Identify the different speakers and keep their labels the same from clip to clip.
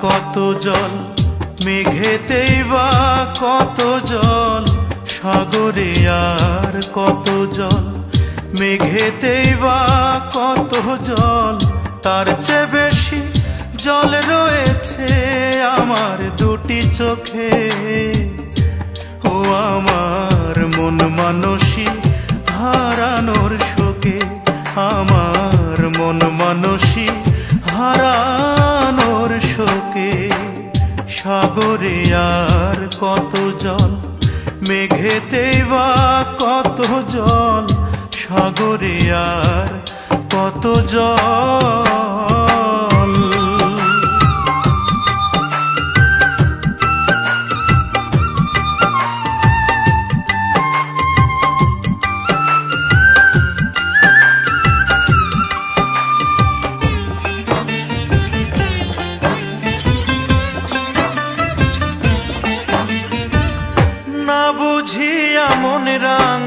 Speaker 1: কত জল? মেঘেতেই বা কত জল? সাগরে আর কত জল? মেঘেতেই বা কত জল? তার চেয়ে বেশি জল রয়েছে আমার দুটি চোখে। ও আমার মন মানসী, হারানোর শোকে। আমার মন মানসী হারানোর শোকে সাগরে আর কত জল? মেঘেতে বা কত জল? সাগরে আর কত জল?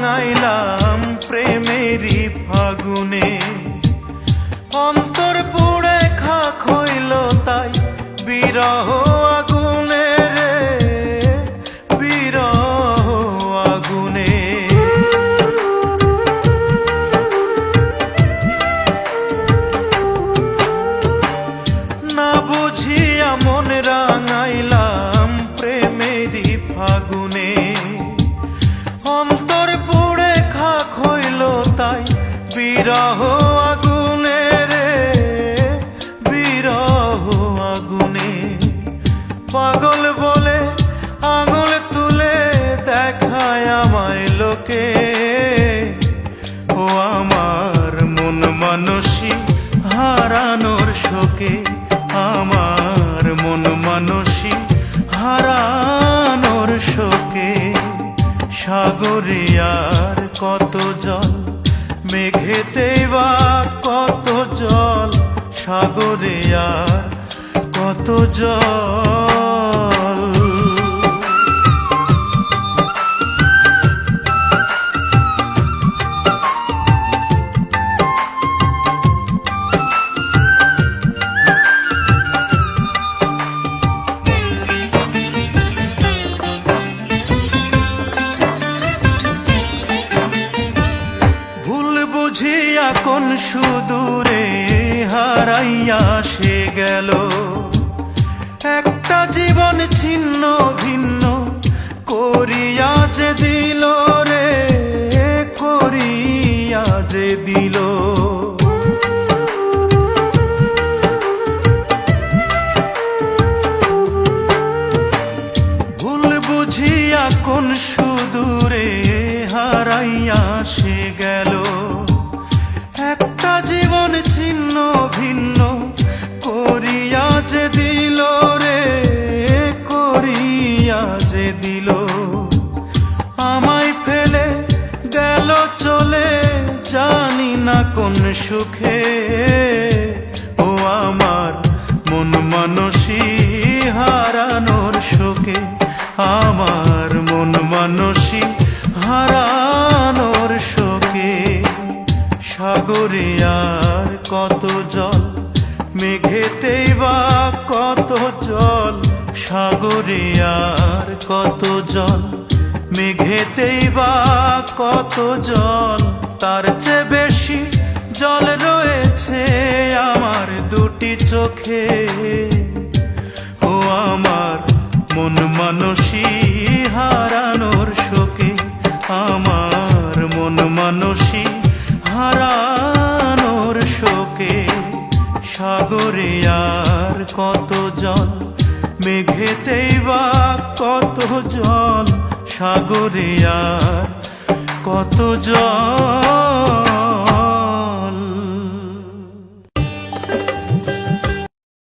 Speaker 1: রাঙাইলাম প্রেমেরই ফাগুনে। অন্তর পুড়ে খা খৈল তাই বিরহ লোকে ও আমার মন মানসী, হারানোর শোকে আমার মন মানসী, হারানোর শোকে। সাগরে আর কত জল, মেঘেতে বা কত জল সাগরে আর কত জল। বুঝিয়া কোন সুদূরে হারাইয়া সে গেল। একটা জীবন ছিন্ন ভিন্ন করিয়া যে দিল কোন সুখে? ও আমার মন মানসী হারানোর শোকে, আমার মন মানসী হারানোর শোকে। সাগরে আর কত জল মেঘেতেই বা কত জল, সাগরে আর কত জল মেঘেতেই বা কত জল, তার চেয়ে চোখে ও আমার মন মানসী হারানোর শোকে, আমার মন মানসী হারানোর শোকে। সাগরে আর কত জল মেঘেতেই বা কত জল, সাগরে আর কত জল।